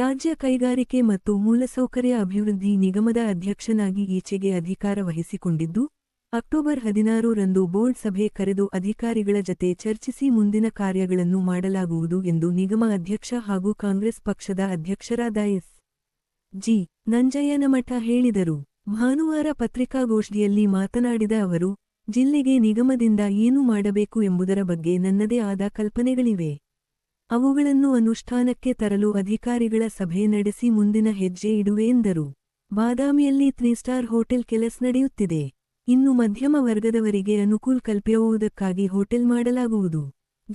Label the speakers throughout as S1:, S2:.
S1: ರಾಜ್ಯ ಕೈಗಾರಿಕೆ ಮತ್ತು ಮೂಲಸೌಕರ್ಯ ಅಭಿವೃದ್ಧಿ ನಿಗಮದ ಅಧ್ಯಕ್ಷನಾಗಿ ಈಚೆಗೆ ಅಧಿಕಾರ ವಹಿಸಿಕೊಂಡಿದ್ದು ಅಕ್ಟೋಬರ್ ಹದಿನಾರರಂದು ರಂದು ಬೋರ್ಡ್ ಸಭೆ ಕರೆದು ಅಧಿಕಾರಿಗಳ ಜತೆ ಚರ್ಚಿಸಿ ಮುಂದಿನ ಕಾರ್ಯಗಳನ್ನು ಮಾಡಲಾಗುವುದು ಎಂದು ನಿಗಮ ಅಧ್ಯಕ್ಷ ಹಾಗೂ ಕಾಂಗ್ರೆಸ್ ಪಕ್ಷದ ಅಧ್ಯಕ್ಷರಾದ ಎಸ್ ಜಿ ನಂಜಯ್ಯನಮಠ ಹೇಳಿದರು ಭಾನುವಾರ ಪತ್ರಿಕಾಗೋಷ್ಠಿಯಲ್ಲಿ ಮಾತನಾಡಿದ ಅವರು ಜಿಲ್ಲೆಗೆ ನಿಗಮದಿಂದ ಏನು ಮಾಡಬೇಕು ಎಂಬುದರ ಬಗ್ಗೆ ನನ್ನದೇ ಆದ ಕಲ್ಪನೆಗಳಿವೆ ಅವುಗಳನ್ನು ಅನುಷ್ಠಾನಕ್ಕೆ ತರಲು ಅಧಿಕಾರಿಗಳ ಸಭೆ ನಡೆಸಿ ಮುಂದಿನ ಹೆಜ್ಜೆ ಇಡುವೆ ಎಂದರು ಬಾದಾಮಿಯಲ್ಲಿ ತ್ರೀ ಸ್ಟಾರ್ ಹೋಟೆಲ್ ಕೆಲಸ ನಡೆಯುತ್ತಿದೆ ಇನ್ನು ಮಧ್ಯಮ ವರ್ಗದವರಿಗೆ ಅನುಕೂಲ ಕಲ್ಪಿಸುವುದಕ್ಕಾಗಿ ಹೋಟೆಲ್ ಮಾಡಲಾಗುವುದು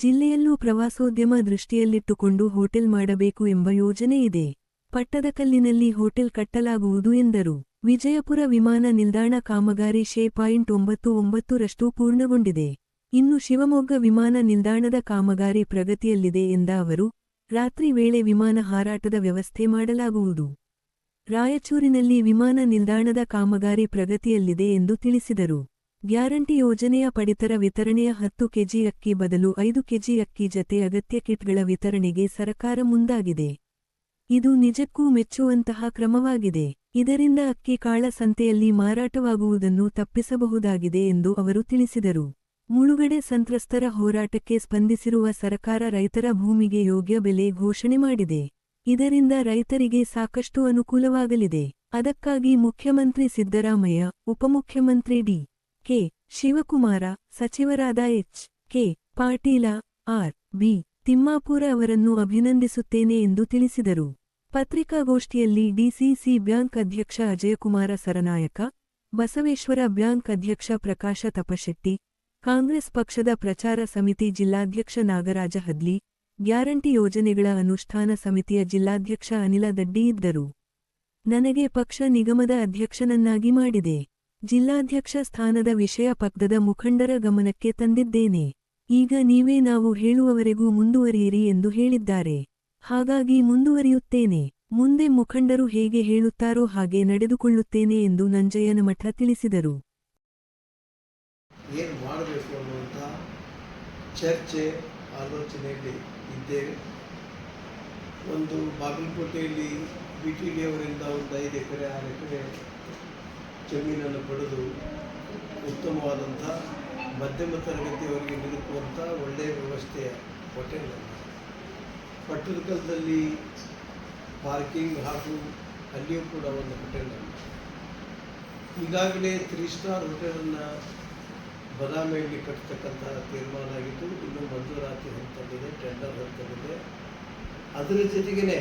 S1: ಜಿಲ್ಲೆಯಲ್ಲೂ ಪ್ರವಾಸೋದ್ಯಮ ದೃಷ್ಟಿಯಲ್ಲಿಟ್ಟುಕೊಂಡು ಹೋಟೆಲ್ ಮಾಡಬೇಕು ಎಂಬ ಯೋಜನೆ ಇದೆ ಪಟ್ಟದಕಲ್ಲಿನಲ್ಲಿ ಹೋಟೆಲ್ ಕಟ್ಟಲಾಗುವುದು ಎಂದರು ವಿಜಯಪುರ ವಿಮಾನ ನಿಲ್ದಾಣ ಕಾಮಗಾರಿ ಶೇ ಪಾಯಿಂಟ್ ಒಂಬತ್ತು ಒಂಬತ್ತು ರಷ್ಟು ಪೂರ್ಣಗೊಂಡಿದೆ ಇನ್ನು ಶಿವಮೊಗ್ಗ ವಿಮಾನ ನಿಲ್ದಾಣದ ಕಾಮಗಾರಿ ಪ್ರಗತಿಯಲ್ಲಿದೆ ಎಂದ ಅವರು ರಾತ್ರಿ ವೇಳೆ ವಿಮಾನ ಹಾರಾಟದ ವ್ಯವಸ್ಥೆ ಮಾಡಲಾಗುವುದು ರಾಯಚೂರಿನಲ್ಲಿ ವಿಮಾನ ನಿಲ್ದಾಣದ ಕಾಮಗಾರಿ ಪ್ರಗತಿಯಲ್ಲಿದೆ ಎಂದು ತಿಳಿಸಿದರು ಗ್ಯಾರಂಟಿ ಯೋಜನೆಯ ಪಡಿತರ ವಿತರಣೆಯ ಹತ್ತು ಕೆಜಿ ಅಕ್ಕಿ ಬದಲು ಐದು ಕೆಜಿ ಅಕ್ಕಿ ಜತೆ ಅಗತ್ಯ ಕಿಟ್ಗಳ ವಿತರಣೆಗೆ ಸರಕಾರ ಮುಂದಾಗಿದೆ ಇದು ನಿಜಕ್ಕೂ ಮೆಚ್ಚುವಂತಹ ಕ್ರಮವಾಗಿದೆ ಇದರಿಂದ ಅಕ್ಕಿ ಕಾಳ ಸಂತೆಯಲ್ಲಿ ಮಾರಾಟವಾಗುವುದನ್ನು ತಪ್ಪಿಸಬಹುದಾಗಿದೆ ಎಂದು ಅವರು ತಿಳಿಸಿದರು ಮುಳುಗಡೆ ಸಂತ್ರಸ್ತರ ಹೋರಾಟಕ್ಕೆ ಸ್ಪಂದಿಸಿರುವ ಸರ್ಕಾರ ರೈತರ ಭೂಮಿಗೆ ಯೋಗ್ಯ ಬೆಲೆ ಘೋಷಣೆ ಮಾಡಿದೆ ಇದರಿಂದ ರೈತರಿಗೆ ಸಾಕಷ್ಟು ಅನುಕೂಲವಾಗಲಿದೆ ಅದಕ್ಕಾಗಿ ಮುಖ್ಯಮಂತ್ರಿ ಸಿದ್ದರಾಮಯ್ಯ ಉಪಮುಖ್ಯಮಂತ್ರಿ ಡಿ ಕೆ ಶಿವಕುಮಾರ ಸಚಿವರಾದ H K Patil R B Timmapur ಅವರನ್ನು ಅಭಿನಂದಿಸುತ್ತೇನೆ ಎಂದು ತಿಳಿಸಿದರು ಪತ್ರಿಕಾಗೋಷ್ಠಿಯಲ್ಲಿ ಡಿಸಿಸಿ ಬ್ಯಾಂಕ್ ಅಧ್ಯಕ್ಷ ಅಜಯಕುಮಾರ ಸರನಾಯಕ ಬಸವೇಶ್ವರ ಬ್ಯಾಂಕ್ ಅಧ್ಯಕ್ಷ ಪ್ರಕಾಶ ತಪಶೆಟ್ಟಿ ಕಾಂಗ್ರೆಸ್ ಪಕ್ಷದ ಪ್ರಚಾರ ಸಮಿತಿ ಜಿಲ್ಲಾಧ್ಯಕ್ಷ ನಾಗರಾಜ ಹದ್ಲಿ ಗ್ಯಾರಂಟಿ ಯೋಜನೆಗಳ ಅನುಷ್ಠಾನ ಸಮಿತಿಯ ಜಿಲ್ಲಾಧ್ಯಕ್ಷ ಅನಿಲ ದಡ್ಡಿ ಇದ್ದರು ನನಗೆ ಪಕ್ಷ ನಿಗಮದ ಅಧ್ಯಕ್ಷನನ್ನಾಗಿ ಮಾಡಿದೆ ಜಿಲ್ಲಾಧ್ಯಕ್ಷ ಸ್ಥಾನದ ವಿಷಯ ಪಕ್ಕದ ಮುಖಂಡರ ಗಮನಕ್ಕೆ ತಂದಿದ್ದೇನೆ ಈಗ ನೀವೇ ನಾವು ಹೇಳುವವರೆಗೂ ಮುಂದುವರಿಯಿರಿ ಎಂದು ಹೇಳಿದ್ದಾರೆ ಹಾಗಾಗಿ ಮುಂದುವರಿಯುತ್ತೇನೆ ಮುಂದೆ ಮುಖಂಡರು ಹೇಗೆ ಹೇಳುತ್ತಾರೋ ಹಾಗೆ ನಡೆದುಕೊಳ್ಳುತ್ತೇನೆ ಎಂದು ಮಠ ತಿಳಿಸಿದರು
S2: ಏನು ಮಾಡಬೇಕು ಅನ್ನುವಂಥ ಚರ್ಚೆ ಆಲೋಚನೆಯಲ್ಲಿ ಇದ್ದೇವೆ ಒಂದು ಬಾಗಲಕೋಟೆಯಲ್ಲಿ ಬಿ ಟಿ ಡಿ ಅವರಿಂದ ಒಂದು ಐದು ಎಕರೆ ಆರು ಎಕರೆ ಜಮೀನನ್ನು ಪಡೆದು ಉತ್ತಮವಾದಂಥ ಮಧ್ಯಮ ತರಗತಿಯವರಿಗೆ ನಿಲುಕುವಂಥ ಒಳ್ಳೆಯ ವ್ಯವಸ್ಥೆಯ ಹೋಟೆಲ್ ಪಟ್ಟದಕಲ್ದಲ್ಲಿ ಪಾರ್ಕಿಂಗ್ ಹಾಗೂ ಅಲ್ಲಿಯೂ ಕೂಡ ಒಂದು ಹೋಟೆಲ್ ಈಗಾಗಲೇ ತ್ರೀ ಸ್ಟಾರ್ ಹೋಟೆಲನ್ನು ಬದಾಮಿಯಲ್ಲಿ ಕಟ್ಟತಕ್ಕಂತಹ ತೀರ್ಮಾನ ಆಗಿದ್ದು ಇನ್ನು ಮಂಜೂರಾತಿ ಹಂತದಲ್ಲಿದೆ ಟೆಂಡರ್ ಹಂತದಲ್ಲಿದೆ ಅದರ ಜೊತೆಗೇ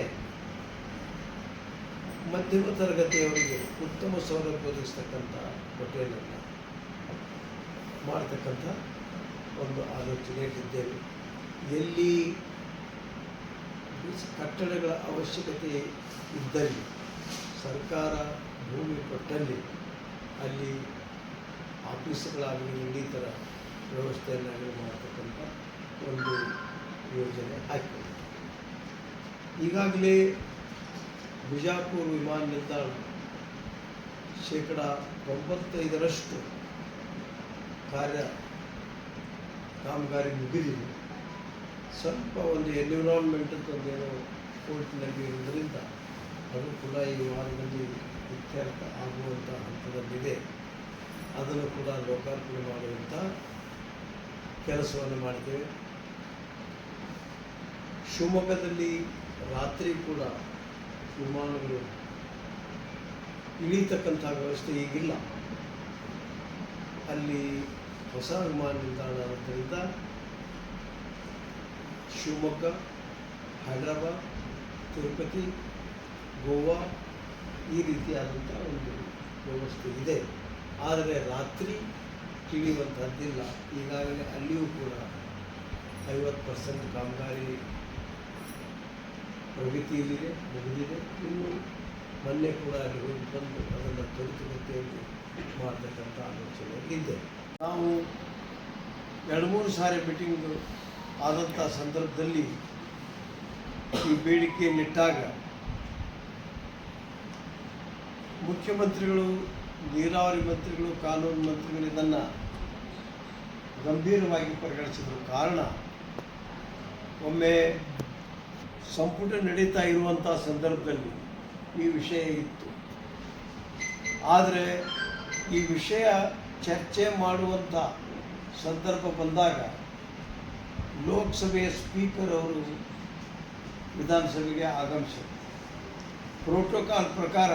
S2: ಮಧ್ಯಮ ತರಗತಿಯವರಿಗೆ ಉತ್ತಮ ಸೌಲಭ್ಯ ಒದಗಿಸ್ತಕ್ಕಂಥ ಹೋಟೆಲನ್ನು ಮಾಡತಕ್ಕಂಥ ಒಂದು ಇಟ್ಟಿದ್ದೇವೆ ಎಲ್ಲಿ ಕಟ್ಟಡಗಳ ಅವಶ್ಯಕತೆ ಇದ್ದಲ್ಲಿ ಸರ್ಕಾರ ಭೂಮಿ ಕೊಟ್ಟಲ್ಲಿ ಅಲ್ಲಿ ಆಫೀಸ್ಗಳಾಗಲಿ ಇನ್ನಿತರ ವ್ಯವಸ್ಥೆಯನ್ನಾಗಲಿ ಮಾಡತಕ್ಕಂಥ ಒಂದು ಯೋಜನೆ ಆಗಿದೆ ಈಗಾಗಲೇ ಬಿಜಾಪುರ ವಿಮಾನ ನಿಲ್ದಾಣ ಶೇಕಡ ತೊಂಬತ್ತೈದರಷ್ಟು ಕಾರ್ಯ ಕಾಮಗಾರಿ ಮುಗಿದಿದೆ ಸ್ವಲ್ಪ ಒಂದು ಎನ್ವಿರಾನ್ಮೆಂಟದ್ದು ಒಂದೇನೋ ಕೋರ್ಟ್ನಲ್ಲಿ ಇರುವುದರಿಂದ ಅದು ಕೂಡ ಈ ವಾರದಲ್ಲಿ ಇತ್ಯರ್ಥ ಆಗುವಂಥ ಹಂತದಲ್ಲಿದೆ ಅದನ್ನು ಕೂಡ ಲೋಕಾರ್ಪಣೆ ಮಾಡುವಂಥ ಕೆಲಸವನ್ನು ಮಾಡ್ತೇವೆ ಶಿವಮೊಗ್ಗದಲ್ಲಿ ರಾತ್ರಿ ಕೂಡ ವಿಮಾನಗಳು ಇಳಿತಕ್ಕಂಥ ವ್ಯವಸ್ಥೆ ಈಗಿಲ್ಲ ಅಲ್ಲಿ ಹೊಸ ವಿಮಾನ ನಿಲ್ದಾಣ ಆದ್ದರಿಂದ ಶಿವಮೊಗ್ಗ ಹೈದರಾಬಾದ್ ತಿರುಪತಿ ಗೋವಾ ಈ ರೀತಿಯಾದಂಥ ಒಂದು ವ್ಯವಸ್ಥೆ ಇದೆ ಆದರೆ ರಾತ್ರಿ ತಿಳಿಯುವಂಥದ್ದಿಲ್ಲ ಈಗಾಗಲೇ ಅಲ್ಲಿಯೂ ಕೂಡ ಐವತ್ತು ಪರ್ಸೆಂಟ್ ಕಾಮಗಾರಿ ಪ್ರಗತಿಯಲ್ಲಿದೆ ಮುಗಿದಿದೆ ಇನ್ನು ಮೊನ್ನೆ ಕೂಡ ಅಲ್ಲಿ ಹೋಗಿ ಬಂದು ಅದನ್ನು ಎಂದು ಮಾಡತಕ್ಕಂಥ ಇದೆ ನಾವು ಎರಡು ಮೂರು ಸಾರಿ ಮೀಟಿಂಗ್ ಆದಂಥ ಸಂದರ್ಭದಲ್ಲಿ ಈ ಬೇಡಿಕೆಯನ್ನಿಟ್ಟಾಗ ಮುಖ್ಯಮಂತ್ರಿಗಳು ನೀರಾವರಿ ಮಂತ್ರಿಗಳು ಕಾನೂನು ಮಂತ್ರಿಗಳು ಇದನ್ನು ಗಂಭೀರವಾಗಿ ಪರಿಗಣಿಸಿದ್ರು ಕಾರಣ ಒಮ್ಮೆ ಸಂಪುಟ ನಡೀತಾ ಇರುವಂಥ ಸಂದರ್ಭದಲ್ಲಿ ಈ ವಿಷಯ ಇತ್ತು ಆದರೆ ಈ ವಿಷಯ ಚರ್ಚೆ ಮಾಡುವಂಥ ಸಂದರ್ಭ ಬಂದಾಗ ಲೋಕಸಭೆಯ ಸ್ಪೀಕರ್ ಅವರು ವಿಧಾನಸಭೆಗೆ ಆಗಮಿಸಿದರು ಪ್ರೋಟೋಕಾಲ್ ಪ್ರಕಾರ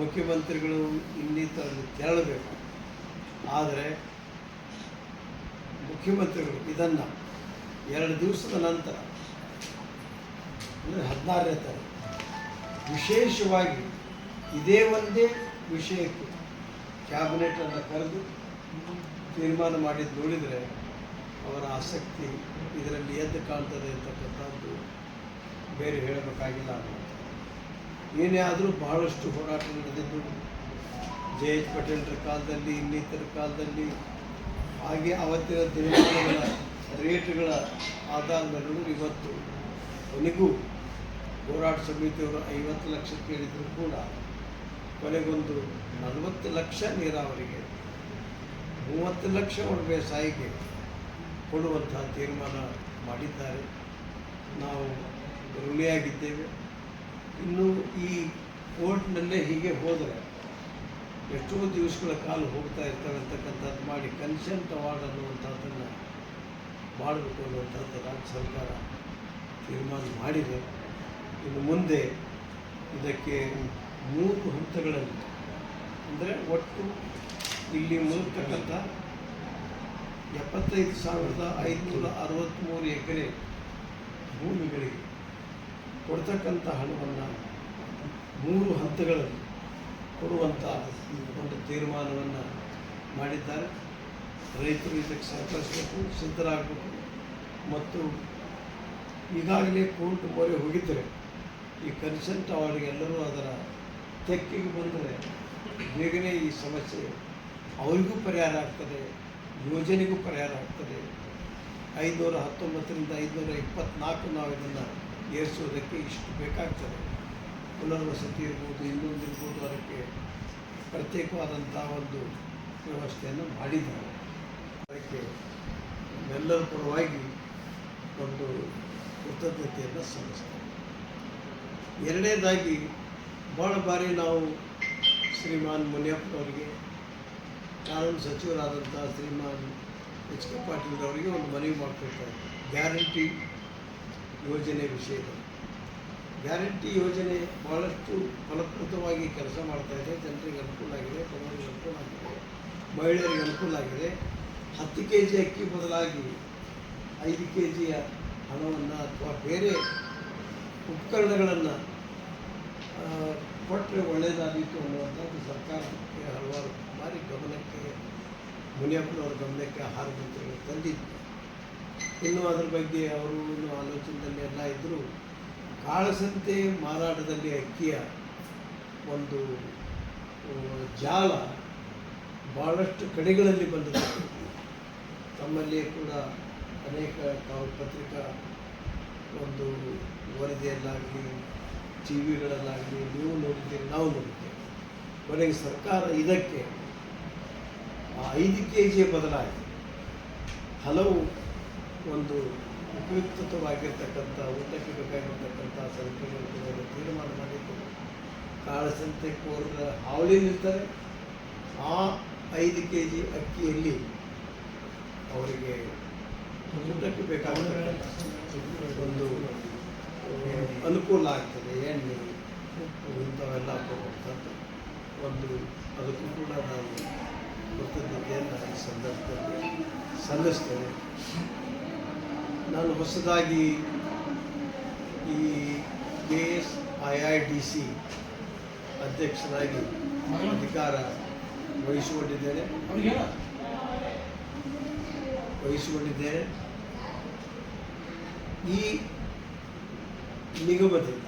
S2: ಮುಖ್ಯಮಂತ್ರಿಗಳು ಇಲ್ಲಿ ತೆರಳಬೇಕು ಆದರೆ ಮುಖ್ಯಮಂತ್ರಿಗಳು ಇದನ್ನು ಎರಡು ದಿವಸದ ನಂತರ ಅಂದರೆ ಹದಿನಾರನೇ ತಾರೀಕು ವಿಶೇಷವಾಗಿ ಇದೇ ಒಂದೇ ವಿಷಯಕ್ಕೆ ಕ್ಯಾಬಿನೆಟನ್ನು ಕರೆದು ತೀರ್ಮಾನ ಮಾಡಿದ್ದು ನೋಡಿದರೆ ಅವರ ಆಸಕ್ತಿ ಇದರಲ್ಲಿ ಎದ್ದು ಕಾಣ್ತದೆ ಅಂತಕ್ಕಂಥದ್ದು ಬೇರೆ ಹೇಳಬೇಕಾಗಿಲ್ಲ ಅನ್ನೋದು ಏನೇ ಆದರೂ ಬಹಳಷ್ಟು ಹೋರಾಟ ನಡೆದಿದ್ದು ಜೆ ಎಚ್ ಪಟೇಲರ ಕಾಲದಲ್ಲಿ ಇನ್ನಿತರ ಕಾಲದಲ್ಲಿ ಹಾಗೆ ಅವತ್ತಿನ ದಿನಗಳ ರೇಟ್ಗಳ ಆಧಾರದ ನಡುವೆ ಇವತ್ತು ಕೊನೆಗೂ ಹೋರಾಟ ಸಮಿತಿಯವರು ಐವತ್ತು ಲಕ್ಷ ಕೇಳಿದರೂ ಕೂಡ ಕೊನೆಗೊಂದು ನಲವತ್ತು ಲಕ್ಷ ನೀರಾವರಿಗೆ ಮೂವತ್ತು ಲಕ್ಷ ಒಣ ಬೇಸಾಯಿಗೆ ಕೊಡುವಂತಹ ತೀರ್ಮಾನ ಮಾಡಿದ್ದಾರೆ ನಾವು ಋಣಿಯಾಗಿದ್ದೇವೆ ಇನ್ನು ಈ ಕೋರ್ಟ್ನಲ್ಲೇ ಹೀಗೆ ಹೋದರೆ ಎಷ್ಟೋ ದಿವಸಗಳ ಕಾಲು ಹೋಗ್ತಾ ಇರ್ತಾರೆ ಅಂತಕ್ಕಂಥದ್ದು ಮಾಡಿ ಕನ್ಸೆಂಟ್ ಅವಾರ್ಡ್ ಅನ್ನುವಂಥದ್ದನ್ನು ಮಾಡಬೇಕು ಅನ್ನುವಂಥದ್ದು ರಾಜ್ಯ ಸರ್ಕಾರ ತೀರ್ಮಾನ ಮಾಡಿದೆ ಇನ್ನು ಮುಂದೆ ಇದಕ್ಕೆ ಮೂರು ಹಂತಗಳಲ್ಲಿ ಅಂದರೆ ಒಟ್ಟು ಇಲ್ಲಿ ಮುಂದತಕ್ಕಂಥ ಎಪ್ಪತ್ತೈದು ಸಾವಿರದ ಐದುನೂರ ಅರವತ್ತ್ಮೂರು ಎಕರೆ ಭೂಮಿಗಳಿಗೆ ಕೊಡ್ತಕ್ಕಂಥ ಹಣವನ್ನು ಮೂರು ಹಂತಗಳಲ್ಲಿ ಕೊಡುವಂಥ ಒಂದು ತೀರ್ಮಾನವನ್ನು ಮಾಡಿದ್ದಾರೆ ರೈತರು ಇದಕ್ಕೆ ಸಹಕರಿಸಬೇಕು ಸಿದ್ಧರಾಗಬೇಕು ಮತ್ತು ಈಗಾಗಲೇ ಕೋರ್ಟ್ ಮೊರೆ ಹೋಗಿದ್ದರೆ ಈ ಕನ್ಸೆಂಟ್ ಅವರಿಗೆಲ್ಲರೂ ಅದರ ತೆಕ್ಕಿಗೆ ಬಂದರೆ ಬೇಗನೆ ಈ ಸಮಸ್ಯೆ ಅವರಿಗೂ ಪರಿಹಾರ ಆಗ್ತದೆ ಯೋಜನೆಗೂ ಪರಿಹಾರ ಆಗ್ತದೆ ಐದುನೂರ ಹತ್ತೊಂಬತ್ತರಿಂದ ಐದುನೂರ ಇಪ್ಪತ್ತ್ನಾಲ್ಕು ನಾವು ಇದನ್ನು ಏರಿಸೋದಕ್ಕೆ ಇಷ್ಟು ಬೇಕಾಗ್ತದೆ ಪುನರ್ವಸತಿ ಇರ್ಬೋದು ಇರ್ಬೋದು ಅದಕ್ಕೆ ಪ್ರತ್ಯೇಕವಾದಂಥ ಒಂದು ವ್ಯವಸ್ಥೆಯನ್ನು ಮಾಡಿದ್ದಾರೆ ಅದಕ್ಕೆ ಎಲ್ಲರ ಪರವಾಗಿ ಒಂದು ಕೃತಜ್ಞತೆಯನ್ನು ಸಲ್ಲಿಸ್ತಾರೆ ಎರಡನೇದಾಗಿ ಭಾಳ ಬಾರಿ ನಾವು ಶ್ರೀಮಾನ್ ಮುನಿಯಪ್ಪನವರಿಗೆ ಕಾನೂನು ಸಚಿವರಾದಂಥ ಶ್ರೀಮಾನ್ ಎಚ್ ಕೆ ಪಾಟೀಲ್ರವರಿಗೆ ಒಂದು ಮನವಿ ಮಾಡ್ಕೊಳ್ತಾರೆ ಗ್ಯಾರಂಟಿ ಯೋಜನೆ ವಿಷಯದಲ್ಲಿ ಗ್ಯಾರಂಟಿ ಯೋಜನೆ ಭಾಳಷ್ಟು ಫಲಪ್ರದವಾಗಿ ಕೆಲಸ ಮಾಡ್ತಾ ಇದೆ ಜನರಿಗೆ ಅನುಕೂಲ ಆಗಿದೆ ಬಡವರಿಗೆ ಅನುಕೂಲ ಆಗಿದೆ ಮಹಿಳೆಯರಿಗೆ ಅನುಕೂಲ ಆಗಿದೆ ಹತ್ತು ಕೆ ಜಿ ಅಕ್ಕಿ ಬದಲಾಗಿ ಐದು ಕೆ ಜಿಯ ಹಣವನ್ನು ಅಥವಾ ಬೇರೆ ಉಪಕರಣಗಳನ್ನು ಕೊಟ್ಟರೆ ಒಳ್ಳೆಯದಾಗಿತ್ತು ಅನ್ನುವಂಥದ್ದು ಸರ್ಕಾರಕ್ಕೆ ಹಲವಾರು ಬಾರಿ ಗಮನಕ್ಕೆ ಮುನಿಯಪ್ಪನವರ ಗಮನಕ್ಕೆ ಆಹಾರ ಮಂತ್ರಿಗಳು ತಂದಿದ್ದು ಇನ್ನು ಅದರ ಬಗ್ಗೆ ಅವರು ಇನ್ನೂ ಆಲೋಚನೆಯಲ್ಲಿ ಎಲ್ಲ ಇದ್ದರೂ ಕಾಳಸಂತೆ ಮಾರಾಟದಲ್ಲಿ ಅಕ್ಕಿಯ ಒಂದು ಜಾಲ ಭಾಳಷ್ಟು ಕಡೆಗಳಲ್ಲಿ ಬಂದಿದೆ ತಮ್ಮಲ್ಲಿ ಕೂಡ ಅನೇಕ ತಾವು ಪತ್ರಿಕಾ ಒಂದು ವರದಿಯಲ್ಲಾಗಲಿ ಟಿ ವಿಗಳಲ್ಲಾಗಲಿ ನೀವು ನೋಡಿದ್ದೀರಿ ನಾವು ನೋಡಿದ್ದೇವೆ ಕೊನೆಗೆ ಸರ್ಕಾರ ಇದಕ್ಕೆ ಐದು ಕೆ ಜಿಯ ಬದಲಾಯಿತು ಹಲವು ಒಂದು ಉಪಯುಕ್ತವಾಗಿರ್ತಕ್ಕಂಥ ಊಟಕ್ಕೆ ಬೇಕಾಗಿರ್ತಕ್ಕಂಥ ಸರಕುಗಳು ತೀರ್ಮಾನ ಮಾಡಿದ್ದು ಕಾಳಸಂತೆ ಕೋರ್ಗ ಹಾವಳಿಲಿರ್ತಾರೆ ಆ ಐದು ಕೆ ಜಿ ಅಕ್ಕಿಯಲ್ಲಿ ಅವರಿಗೆ ಊಟಕ್ಕೆ ಬೇಕಾಗಿರ್ತಕ್ಕಂಥ ಒಂದು ಅನುಕೂಲ ಆಗ್ತದೆ ಎಣ್ಣೆ ಇಂಥವೆಲ್ಲ ಕೊಡುವಂಥದ್ದು ಒಂದು ಅದಕ್ಕೂ ಕೂಡ ನಾನು ಕೃತಜ್ಞತೆಯನ್ನು ಈ ಸಂದರ್ಭದಲ್ಲಿ ಸಲ್ಲಿಸ್ತೇನೆ ನಾನು ಹೊಸದಾಗಿ ಈ K S I I D C ಅಧ್ಯಕ್ಷರಾಗಿ ಅಧಿಕಾರ ವಹಿಸಿಕೊಂಡಿದ್ದೇನೆ ವಹಿಸಿಕೊಂಡಿದ್ದೇನೆ ಈ ನಿಗಮದಿಂದ